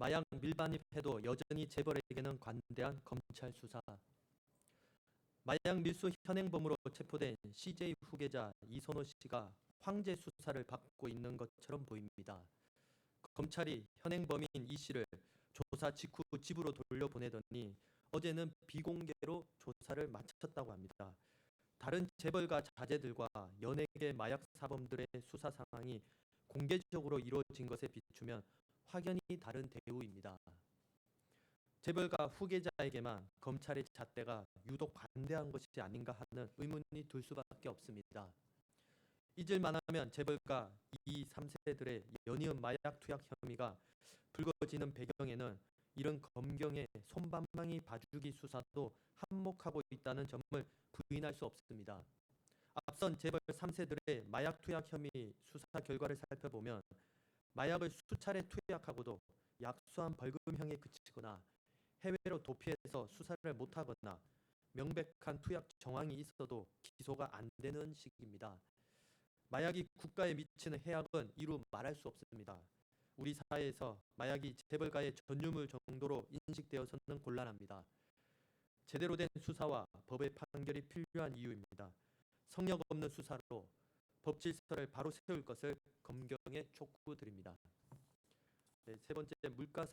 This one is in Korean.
마약 밀반입해도 여전히 재벌에게는 관대한 검찰 수사. 마약 밀수 현행범으로 체포된 CJ 후계자 이선호 씨가 황제 수사를 받고 있는 것처럼 보입니다. 검찰이 현행범인 이 씨를 조사 직후 집으로 돌려보내더니 어제는 비공개로 조사를 마쳤다고 합니다. 다른 재벌가 자제들과 연예계 마약 사범들의 수사 상황이 공개적으로 이루어진 것에 비추면 확연히 다른 대우입니다. 재벌가 후계자에게만 검찰의 잣대가 유독 관대한 것이 아닌가 하는 의문이 들 수밖에 없습니다. 잊을만 하면 재벌가 2, 3세들의 연이은 마약 투약 혐의가 불거지는 배경에는 이런 검경의 손방망이 봐주기 수사도 한몫하고 있다는 점을 부인할 수 없습니다. 앞선 재벌 3세들의 마약 투약 혐의 수사 결과를 살펴보면 마약을 수차례 투약하고도 약소한 벌금형에 그치거나 해외로 도피해서 수사를 못하거나 명백한 투약 정황이 있어도 기소가 안 되는 시기입니다. 마약이 국가에 미치는 해악은 이루 말할 수 없습니다. 우리 사회에서 마약이 재벌가의 전유물 정도로 인식되어서는 곤란합니다. 제대로 된 수사와 법의 판결이 필요한 이유입니다. 성역 없는 수사로 법 질서를 바로 세울 것을 검경에 촉구드립니다. 네, 세 번째 물가